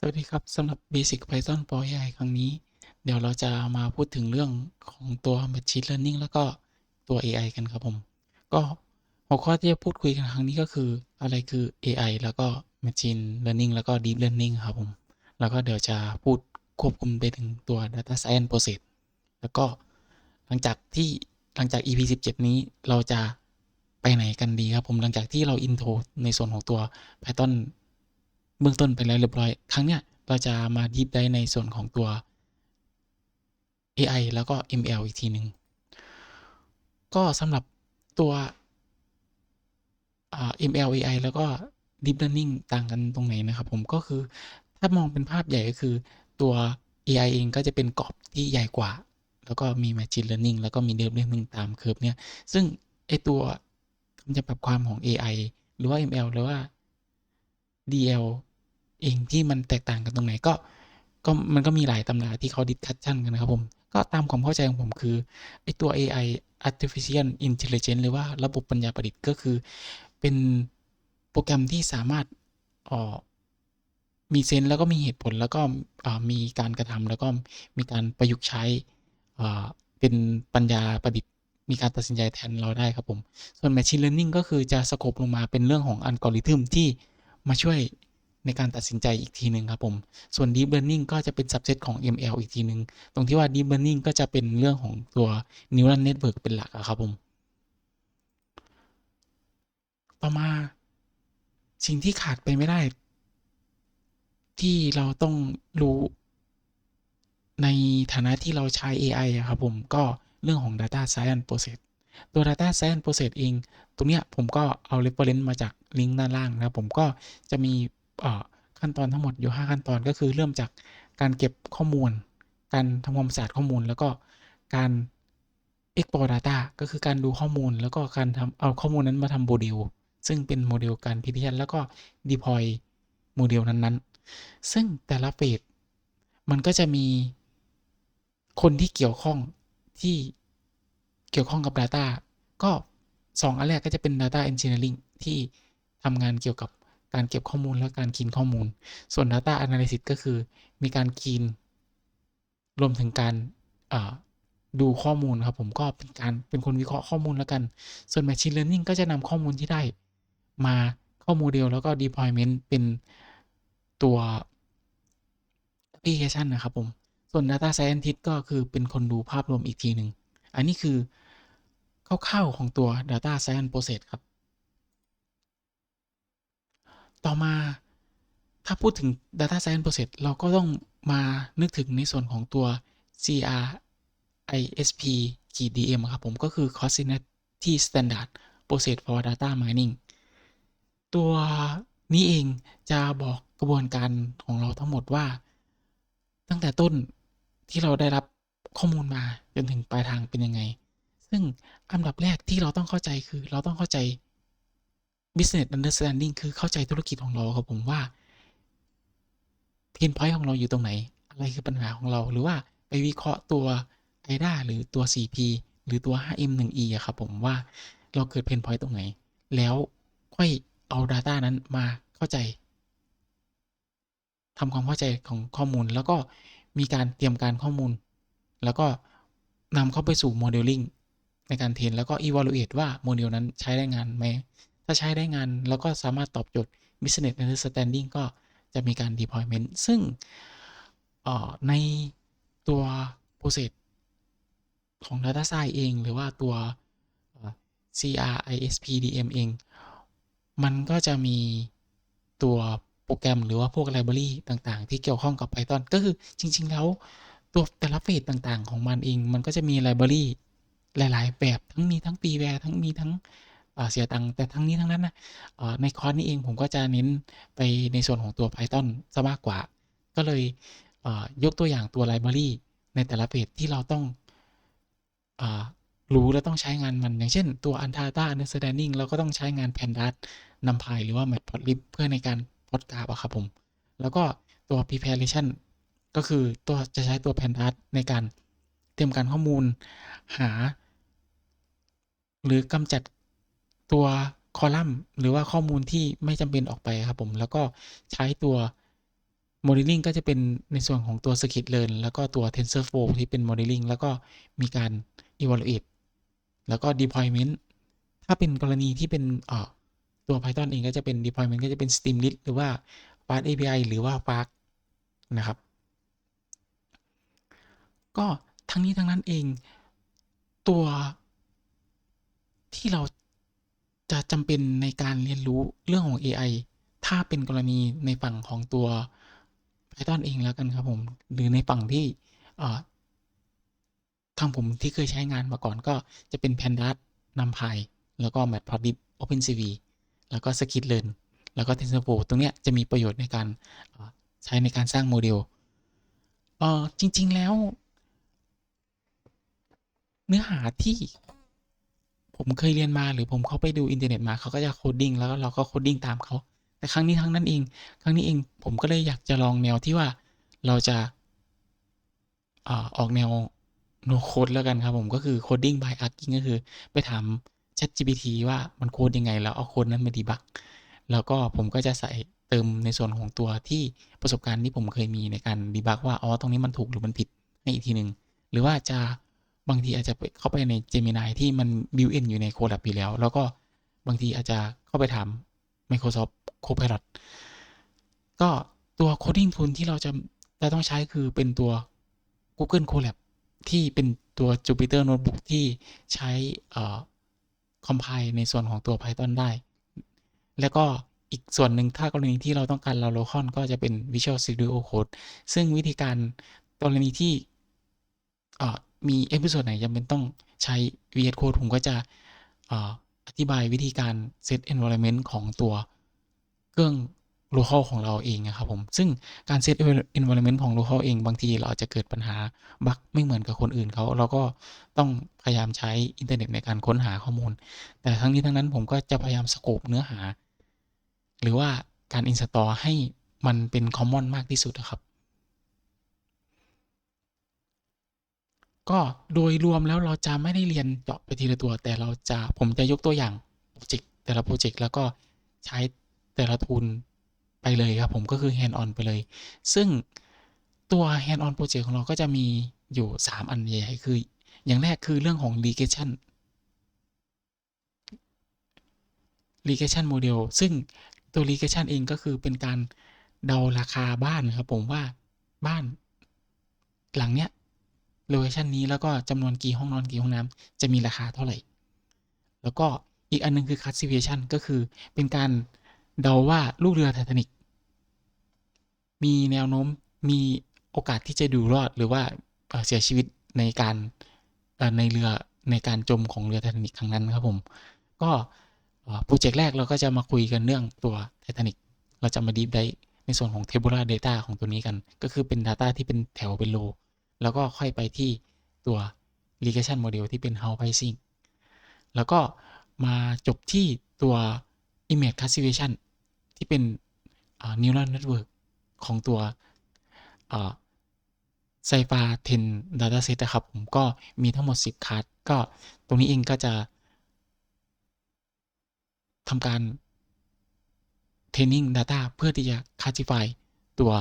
สวัสดีครับสำหรับ Basic Python for AI ครั้งนี้ เดี๋ยวเราจะมาพูดถึงเรื่องของตัว Machine Learning แล้วก็ตัว AI กันครับผม ก็หัวข้อที่จะพูดคุยกันครั้งนี้ก็คืออะไรคือ AI แล้วก็ Machine Learning แล้วก็ Deep Learning ครับผม แล้วก็เดี๋ยวจะพูดควบคุมไปถึงตัว Data Science Process แล้วก็หลังจากที่หลังจาก EP 17 นี้เราจะไปไหนกันดีครับผม หลังจากที่เราอินโทรในส่วนของตัว Python เบื้องต้นไปแล้วเรียบร้อย ครั้งเนี้ยเราจะมาดีฟได้ในส่วนของตัว AI แล้วก็ ML อีกทีหนึ่งก็สำหรับตัว ML AI แล้วก็ Deep Learning ต่างกันตรงไหนนะครับผมก็คือถ้ามองเป็นภาพใหญ่ก็คือตัว AI เองก็จะเป็นกรอบที่ใหญ่กว่า แล้วก็มี Machine Learning แล้วก็มี Deep Learning ตามเคอร์ฟเนี่ย ซึ่งไอตัวคำจำกัดความของ AI หรือว่า ML หรือว่า DL เองที่มันแตกต่างกันตรงไหนก็ก็มันก็มีหลายตำราที่เขาดิสคัชชันกันนะครับผม ก็ตามความเข้าใจของผมคือไอตัว AI artificial intelligence หรือว่าระบบปัญญาประดิษฐ์ก็คือ เป็นโปรแกรมที่สามารถออมีเซนส์แล้วก็มีเหตุผลแล้วก็มีการกระทำแล้วก็มีการประยุกต์ใช้เป็นปัญญาประดิษฐ์ มีการตัดสินใจแทนเราได้ครับผม ส่วน Machine Learning ก็คือจะสโคปลงมาเป็นเรื่องของอัลกอริทึมที่มาช่วย ในการตัดสินใจอีกทีหนึ่งครับผม ส่วน Deep Learning ก็จะเป็น subset ของ ML อีกทีหนึ่งตรงที่ว่า Deep Learning ก็จะเป็นเรื่องของตัว Neural Network เป็นหลักครับผม ต่อมาสิ่งที่ขาดไปไม่ได้ ที่เราต้องรู้ในฐานะที่เราใช้ AI อะครับผม ก็เรื่องของ Data Science Process ตัว Data Science Process เอง ตรงเนี้ยผมก็เอา reference มาจากลิงก์ด้านล่างนะครับผมก็จะมี ขั้นตอนทั้งหมดอยู่ 5 ขั้นตอนก็คือเริ่มจากการเก็บข้อมูล การทำความสะอาดข้อมูล แล้วก็การ export data ก็คือการดูข้อมูล แล้วก็การทำเอาข้อมูลนั้นมาทำโมเดลซึ่งเป็นโมเดลการพิจารณาแล้วก็ deploy โมเดลนั้นๆ ซึ่งแต่ละเฟสมันก็จะมีคนที่เกี่ยวข้องที่เกี่ยวข้องกับ Data ก็ 2 อันแรกก็จะเป็น Data Engineering ที่ทำงานเกี่ยวกับ การเก็บข้อมูลและการคีนข้อมูล ส่วน Data Analysis ก็คือมีการคีนรวมถึงการดูข้อมูลครับผมก็เป็นการเป็นคนวิเคราะห์ข้อมูลแล้วกัน ส่วน Machine Learning ก็จะนำข้อมูลที่ได้มาเข้าโมเดลแล้วก็ deployment เป็นตัวแอปพลิเคชันนะครับผม ส่วน Data Scientist ก็คือเป็นคนดูภาพรวมอีกทีหนึ่ง อันนี้คือคร่าวๆของตัว Data Science Process ครับ ต่อมาถ้าพูดถึง Data Science Process เราก็ต้องมานึกถึงในส่วนของตัว CRISP DM ครับผมก็คือ Coordinate Standard Process for Data Mining ตัวนี้เองจะบอกกระบวนการของเราทั้งหมดว่า ตั้งแต่ต้นที่เราได้รับข้อมูลมาจนถึงปลายทางเป็นยังไง ซึ่งอันดับแรกที่เราต้องเข้าใจคือเราต้องเข้าใจ business understanding คือเข้าใจธุรกิจของเราครับผมว่า pain point ของเราอยู่ตรงไหน อะไรคือปัญหาของเราหรือว่าไปวิเคราะห์ตัว IDA หรือตัว 4P หรือตัว 5M1E อะครับผมว่าเราเกิด pain point ตรงไหน แล้วค่อยเอา Data นั้นมาเข้าใจทำความเข้าใจของข้อมูล แล้วก็มีการเตรียมการข้อมูล แล้วก็นำเข้าไปสู่ modeling ในการเทรนแล้วก็ evaluate ว่าโมเดลนั้นใช้ได้งานไหม ถ้าใช้ได้งานแล้วก็สามารถตอบโจทย์ business understanding ก็จะมีการ deployment ซึ่งในตัว process ของ data science เอง หรือว่าตัว CRISPDM เอง มันก็จะมีตัวโปรแกรมหรือว่าพวก library ต่างๆ ที่เกี่ยวข้องกับ Python ก็คือจริง ๆ แล้วตัวแต่ละเฟสต่างๆ ของมันเอง มันก็จะมี library หลาย ๆ แบบทั้งมีทั้ง freeware ทั้งมีทั้ง เสียตังค์แต่ทั้งนี้ทั้งนั้นนะในคอร์สนี้เองผมก็จะเน้นไปในส่วนของตัว Python ซะมากกว่า ก็เลยยกตัวอย่างตัว Library ในแต่ละเพจที่เราต้องอรู้และต้องใช้งานมัน อย่างเช่นตัว Antata Understanding เราก็ต้องใช้งาน Pandas NumPy หรือว่า Matplotlib เพื่อในการพอดกราฟอะครับผม แล้วก็ตัว Preparation ก็คือตัวจะใช้ตัว Pandas ในการเตรียมการข้อมูลหา หรือกำจัด ตัวคอลัมน์ หรือว่าข้อมูลที่ไม่จำเป็นออกไปครับผมแล้วก็ใช้ตัว Modeling ก็จะเป็นในส่วนของตัว Scikit-learn แล้วก็ตัว TensorFlow ที่เป็น Modeling แล้วก็มีการ Evaluate แล้วก็ Deployment ถ้าเป็นกรณีที่เป็นตัว Python เองก็จะเป็น Deployment ก็จะเป็น Streamlit หรือว่า Fast API หรือว่า Fast นะครับ ก็ทั้งนี้ทั้งนั้นเองตัวที่เรา จะจำเป็นในการเรียนรู้เรื่องของ AI ถ้าเป็นกรณีในฝั่งของตัว Python เองแล้วกันครับผม หรือในฝั่งที่เอ่อทางผมที่เคยใช้งานมาก่อนก็จะเป็น Pandas NumPy แล้วก็ Matplotlib OpenCV แล้วก็ Scikit-learn แล้วก็ TensorFlow ตรงเนี้ยจะมีประโยชน์ในการใช้ในการสร้างโมเดลจริง ๆ แล้ว เนื้อหาที่ ผมเคยเรียนมาหรือผมเข้าไปดูอินเทอร์เน็ตมาเขาก็จะโคดดิ้งแล้วเราก็โคดดิ้งตามเขาแต่ครั้งนี้ทั้งนั้นเอง ครั้งนี้เองผมก็เลยอยากจะลองแนวที่ว่าเราจะออกแนว no code แล้วกันครับผมก็คือ coding by asking ก็คือไปถาม ChatGPT ว่ามันโคดยังไง แล้วเอาโคดนั้นมาดีบักแล้วก็ผมก็จะใส่เติมในส่วนของตัวที่ประสบการณ์ที่ผมเคยมีในการดีบักว่าอ๋อตรงนี้มันถูกหรือมันผิดให้อีกทีหนึ่งหรือว่าจะ บางทีอาจจะไปเข้าไปใน Gemini ที่มัน built in อยู่ใน Colab อยู่แล้ว แล้วก็บางทีอาจจะเข้าไปถาม Microsoft Copilot ก็ตัว coding tool ที่เราจะจะต้องใช้คือเป็นตัว Google Colab ที่เป็นตัว Jupyter Notebook ที่ใช้เอ่อ compile ในส่วนของตัว Python ได้ แล้วก็อีกส่วนหนึ่งถ้ากรณีที่เราต้องการเราโลคอนก็จะเป็น Visual Studio Code ซึ่งวิธีการกรณีที่ มีเอพิโซดไหนจำเป็นต้องใช้ VS Code ผมก็จะอธิบายวิธีการ set environment ของตัวเครื่อง local ของเราเองนะครับผม ซึ่งการ set environment ของ local เองบางทีเราอาจจะเกิดปัญหาบั๊กไม่เหมือนกับคนอื่นเขา เราก็ต้องพยายามใช้อินเทอร์เน็ตในการค้นหาข้อมูล แต่ทั้งนี้ทั้งนั้นผมก็จะพยายามสโคปเนื้อหา หรือว่าการ install ให้มันเป็น common มากที่สุดอะครับ ก็โดยรวมแล้วเราจะไม่ได้เรียนเจาะไปทีละตัว แต่เราจะผมจะยกตัวอย่างโปรเจกต์แต่ละโปรเจกต์แล้วก็ใช้แต่ละทูลไปเลยครับผมก็คือ hand on ไปเลย ซึ่งตัว hand on project ของเราก็จะมีอยู่ 3 อันใหญ่คือ อย่างแรกคือเรื่องของ regression regression model ซึ่งตัว regression เองก็คือเป็นการเดาราคาบ้านครับผมว่าบ้าน หลังเนี้ย location นี้แล้วก็จำนวนกี่ห้องนอนกี่ห้องน้ำจะมีราคาเท่าไหร่ แล้วก็อีกอันนึงคือ classification ก็คือเป็นการเดาว่าลูกเรือไททานิกมีแนวโน้มมีโอกาสที่จะดูรอดหรือว่าเสียชีวิตในการในเรือในการจมของเรือไททานิกครั้งนั้นครับผม ก็โปรเจกต์แรกเราก็จะมาคุยกันเรื่องตัวไททานิกเราจะมาดีฟได้ในส่วนของ tabular data ของตัวนี้กัน ก็คือเป็น data ที่เป็นแถวเป็นโล แล้วก็ค่อยไปที่ตัว regression model ที่เป็น house pricing แล้วก็มาจบที่ตัว image classification ที่เป็น neural network ของตัว ไซฟา10 dataset นะครับ ผมก็มีทั้งหมด 10คาร์ดก็ตรงนี้เองก็จะทำการ training data เพื่อที่จะ classify ตัว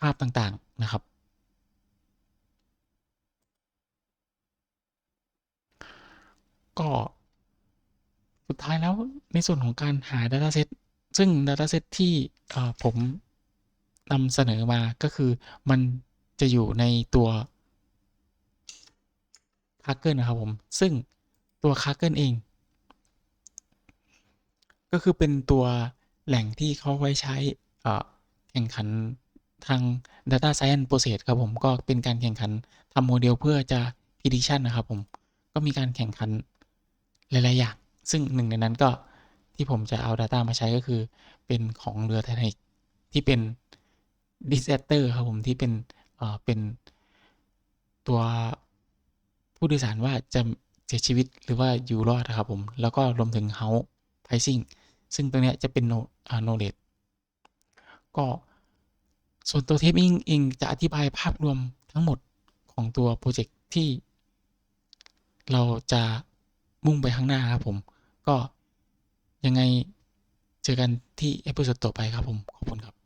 ภาพต่าง ๆ นะครับ ก็สุดท้ายแล้วในส่วนของการหา Dataset ซึ่ง Dataset ที่ผมนำเสนอมาก็คือมันจะอยู่ในตัว k a g e r นะครับผม ซึ่งตัว k a g e r เอง ก็คือเป็นตัวแหล่งที่เขาไว้ใช้แข่งขันทาง Data Science Process ครับผม ก็เป็นการแข่งขันทำโมเดลเพื่อจะ prediction นะครับผม ก็มีการแข่งขัน หลาย ๆ อย่าง ซึ่งหนึ่งในนั้นก็ที่ผมจะเอา Data มาใช้ก็คือเป็นของเรือไททานิกที่เป็น disaster ครับผมที่เป็นเอ่อเป็นตัวผู้โดยสารว่าจะเสียชีวิตหรือว่าอยู่รอดครับผม แล้วก็รวมถึง house pricing ซึ่งตัวเนี้จะเป็น knowledge ก็ส่วนตัวเทปอิงเองจะอธิบายภาพรวมทั้งหมดของตัวโปรเจกต์ที่เราจะ มุ่งไปข้างหน้าครับผม ก็ยังไงเจอกันที่เอพิโซดต่อไปครับผม ขอบคุณครับ